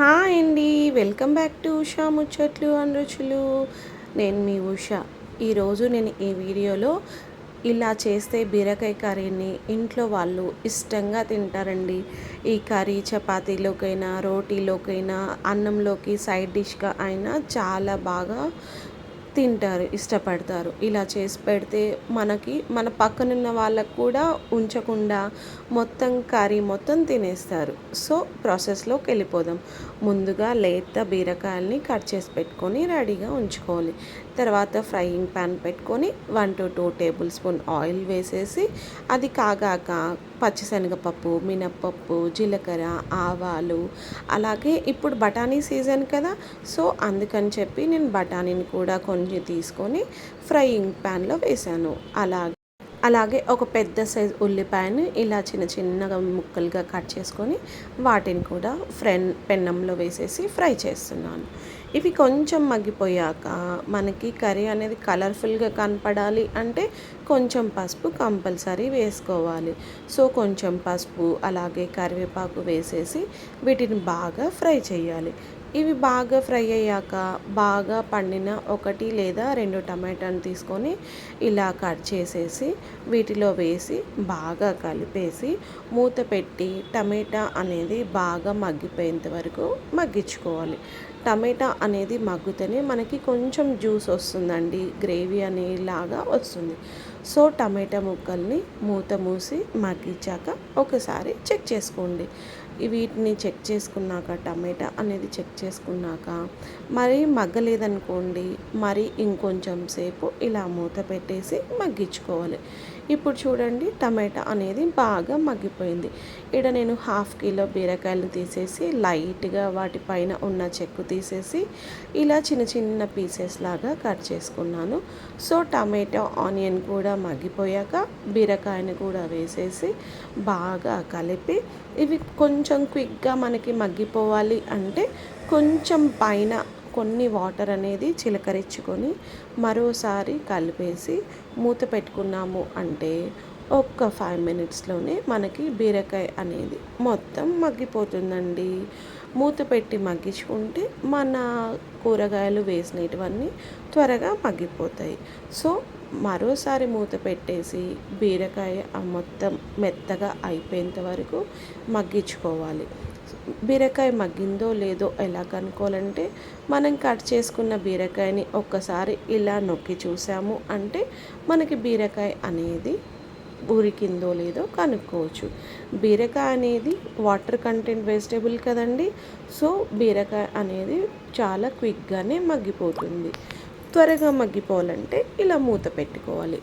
Hi అండి. Welcome back to Usha ముచ్చట్లు and రుచులు. నేను మీ ఉషా. ఈరోజు నేను ఈ వీడియోలో ఇలా చేస్తే బీరకాయ కర్రీని ఇంట్లో వాళ్ళు ఇష్టంగా తింటారండి. ఈ కర్రీ చపాతీలోకైనా రోటీలోకైనా అన్నంలోకి సైడ్ డిష్గా అయినా చాలా బాగా తింటారు ఇష్టపడతారు. ఇలా చేసి పెడితే మనకి మన పక్కనున్న వాళ్ళకు కూడా ఉంచకుండా మొత్తం కర్రీ మొత్తం తినేస్తారు. సో ప్రాసెస్లోకి వెళ్ళిపోదాం. ముందుగా లేత బీరకాయల్ని కట్ చేసి పెట్టుకొని రెడీగా ఉంచుకోవాలి. తర్వాత ఫ్రైయింగ్ ప్యాన్ పెట్టుకొని one to two tablespoon oil వేసేసి అది కాగాక పచ్చిశనగపప్పు మినప్పప్పు జీలకర్ర ఆవాలు. అలాగే ఇప్పుడు బఠానీ సీజన్ కదా సో అందుకని చెప్పి నేను బఠానీని కూడా కొంచెం తీసుకొని ఫ్రైయింగ్ ప్యాన్లో వేసాను అలాగే అలాగే ఒక పెద్ద సైజ్ ఉల్లిపాయను ఇలా చిన్న చిన్నగా ముక్కలుగా కట్ చేసుకొని వాటిని కూడా ఫ్రెన్ పెన్నంలో వేసేసి ఫ్రై చేస్తున్నాను. ఇవి కొంచెం మగ్గిపోయాక మనకి కర్రీ అనేది కలర్ఫుల్గా కనపడాలి అంటే కొంచెం పసుపు కంపల్సరీ వేసుకోవాలి. సో కొంచెం పసుపు అలాగే కరివేపాకు వేసేసి వీటిని బాగా ఫ్రై చేయాలి. ఇవి బాగా ఫ్రై అయ్యాక బాగా పండిన ఒకటి లేదా రెండు టమాటాను తీసుకొని ఇలా కట్ చేసేసి వీటిలో వేసి బాగా కలిపేసి మూత పెట్టి టమాటా అనేది బాగా మగ్గిపోయేంత వరకు మగ్గించుకోవాలి. టమాటా అనేది మగ్గుతేనే మనకి కొంచెం జ్యూస్ వస్తుందండి గ్రేవీ అనేలాగా వస్తుంది. సో టమాటా ముక్కల్ని మూత మూసి మగ్గించాక ఒకసారి చెక్ చేసుకోండి. వీటిని చెక్ చేసుకున్నాక టమాటా అనేది చెక్ చేసుకున్నాక మరి మగ్గలేదనుకోండి మరి ఇంకొంచెం సేపు ఇలా మూత పెట్టేసి మగ్గించుకోవాలి. ఇప్పుడు చూడండి టమాటా అనేది బాగా మగ్గిపోయింది. ఇక్కడ నేను హాఫ్ కిలో బీరకాయలు తీసేసి లైట్గా వాటిపైన ఉన్న చెక్కు తీసేసి ఇలా చిన్న చిన్న పీసెస్ లాగా కట్ చేసుకున్నాను. సో టమాటో ఆనియన్ కూడా మగ్గిపోయాక బీరకాయని కూడా వేసేసి బాగా కలిపి ఇవి కొంచెం క్విక్గా మనకి మగ్గిపోవాలి అంటే కొంచెం పైన కొన్ని వాటర్ అనేది చిలకరించుకొని మరోసారి కలిపేసి మూత పెట్టుకున్నాము అంటే ఒక్క ఫైవ్ మినిట్స్లోనే మనకి బీరకాయ అనేది మొత్తం మగ్గిపోతుందండి. మూత పెట్టి మగ్గించుకుంటే మన కూరగాయలు వేసినటువన్నీ త్వరగా మగ్గిపోతాయి. సో మరోసారి మూత పెట్టేసి బీరకాయ మొత్తం మెత్తగా అయిపోయేంత వరకు మగ్గించుకోవాలి. బీరకాయ మగ్గిందో లేదో ఎలా కనుక్కోవాలంటే మనం కట్ చేసుకున్న బీరకాయని ఒక్కసారి ఇలా నొక్కి చూసాము అంటే మనకి బీరకాయ అనేది ఉరికిందో లేదో కనుక్కోవచ్చు. బీరకాయ అనేది వాటర్ కంటెంట్ వెజిటేబుల్ కదండి సో బీరకాయ అనేది చాలా క్విక్గానే మగ్గిపోతుంది. త్వరగా మగ్గిపోవాలంటే ఇలా మూత పెట్టుకోవాలి.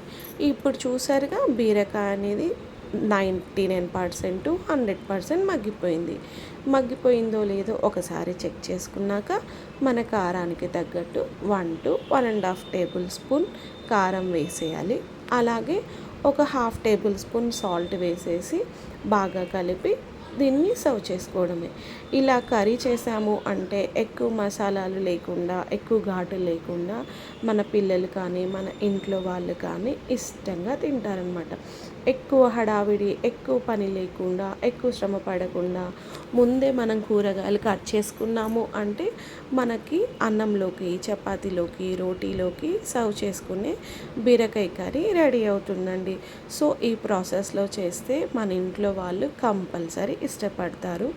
ఇప్పుడు చూసారుగా బీరకాయ అనేది ninety nine percent hundred percent మగ్గిపోయింది. మగ్గిపోయిందో లేదో ఒకసారి చెక్ చేసుకున్నాక మన కారానికి తగ్గట్టు one to one and half tablespoon కారం వేసేయాలి. అలాగే ఒక హాఫ్ టేబుల్ స్పూన్ సాల్ట్ వేసేసి బాగా కలిపి దీన్ని సర్వ్ చేసుకోవడమే. ఇలా కర్రీ చేసాము అంటే ఎక్కువ మసాలాలు లేకుండా ఎక్కువ ఘాటు లేకుండా మన పిల్లలు కానీ మన ఇంట్లో వాళ్ళు కానీ ఇష్టంగా తింటారనమాట ఎక్కువ హడావిడి ఎక్కువ పని లేకుండా ఎక్కువ శ్రమ పడకుండా ముందే మనం కూరగాయలు కట్ చేసుకున్నాము అంటే మనకి అన్నంలోకి చపాతీలోకి రోటీలోకి సర్వ్ చేసుకునే బీరకాయ కర్రీ రెడీ అవుతుందండి. సో ఈ ప్రాసెస్లో చేస్తే మన ఇంట్లో వాళ్ళు కంపల్సరీ ఇష్టపడతారు.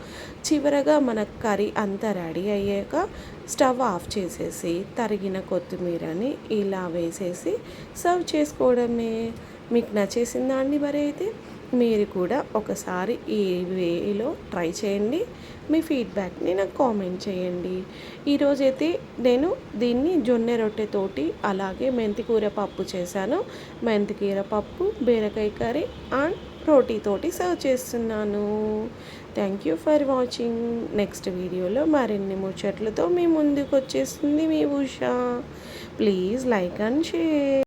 చివరగా మన కర్రీ అంతా రెడీ అయ్యాక స్టవ్ ఆఫ్ చేసేసి తరిగిన కొత్తిమీరని ఇలా వేసేసి సర్వ్ చేసుకోవడమే. మీకు నచ్చేసిందా అండి మరి అయితే? మీరు కూడా ఒకసారి ఈ వేలో ట్రై చేయండి. మీ ఫీడ్బ్యాక్ని నాకు కామెంట్ చేయండి. ఈరోజైతే నేను దీన్ని జొన్న రొట్టెతోటి అలాగే మెంతికూర పప్పు చేశాను. మెంతికూర పప్పు బీరకాయ కర్రీ అండ్ రోటీతోటి సర్వ్ చేస్తున్నాను. Thank you for watching next వీడియోలో మరిన్ని ముచ్చట్లతో మీ ముందుకు వచ్చేస్తుంది మీ Usha. Please like and share